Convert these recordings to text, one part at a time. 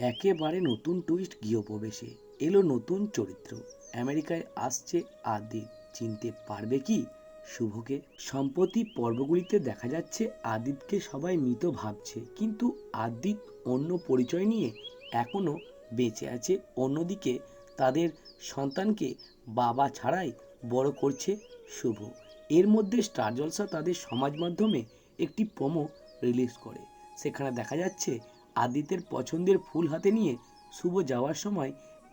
একেবারে নতুন টুইস্ট গৃহপ্রবেশে। এলো নতুন চরিত্র। আমেরিকায় আসছে আদিত চিনতে পারবে কি? শুভকে। সম্প্রতি পর্বগুলিতে দেখা যাচ্ছে আদিতকে সবাই মৃত ভাবছে। কিন্তু আদিত অন্য পরিচয় নিয়ে এখনও বেঁচে আছে। অন্যদিকে তাদের সন্তানকে বাবা ছাড়াই বড় করছে শুভ। এর মধ্যে স্টার জলসা তাদের সমাজ মাধ্যমে একটি প্রোমো রিলিজ করে। সেখানে দেখা যাচ্ছে আদিতের পছন্দের ফুল হাতে নিয়ে শুভ যাওয়ার সময়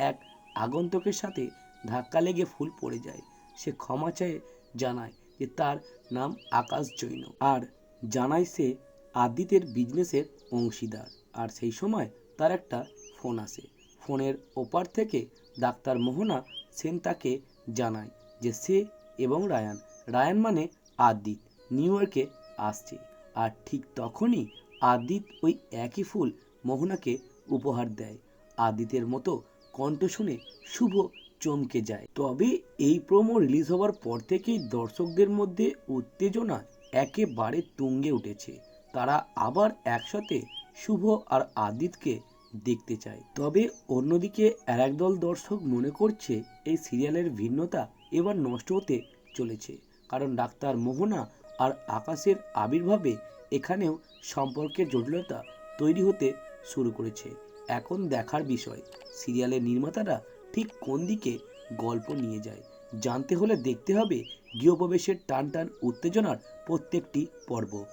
এক আগন্তুকের সাথে ধাক্কা লেগে ফুল পড়ে যায়। সে ক্ষমা চেয়ে জানায় যে তার নাম আকাশ জৈন আর জানায় সে আদিতের বিজনেসের অংশীদার। আর সেই সময় তার একটা ফোন আসে। ফোনের ওপার থেকে ডাক্তার মোহনা সেন তাকে জানায় যে সে এবং রায়ান রায়ান মানে আদিত নিউ ইয়র্কে আসছে। আর ঠিক তখনই আদিত ওই একই ফুল মোহনাকে উপহার দেয়। আদিতের মতো কণ্ঠ শুনে শুভ চমকে যায়। তবে এই প্রোমো রিলিজ হওয়ার পর থেকেই দর্শকদের মধ্যে উত্তেজনা একেবারে তুঙ্গে উঠেছে। তারা আবার একসাথে শুভ আর আদিতকে দেখতে চায়। তবে অন্যদিকে আর একদল দর্শক মনে করছে এই সিরিয়ালের ভিন্নতা এবার নষ্ট হতে চলেছে। কারণ ডাক্তার মোহনা আর আকাশের আবির্ভাবে এখানেও সম্পর্কের জটিলতা তৈরি হতে শুরু করেছে। এখন দেখার বিষয়, সিরিয়ালের নির্মাতারা ঠিক কোন দিকে গল্প নিয়ে যায়? জানতে হলে দেখতে হবে গৃহপ্রবেশের টান টান উত্তেজনার প্রত্যেকটি পর্ব।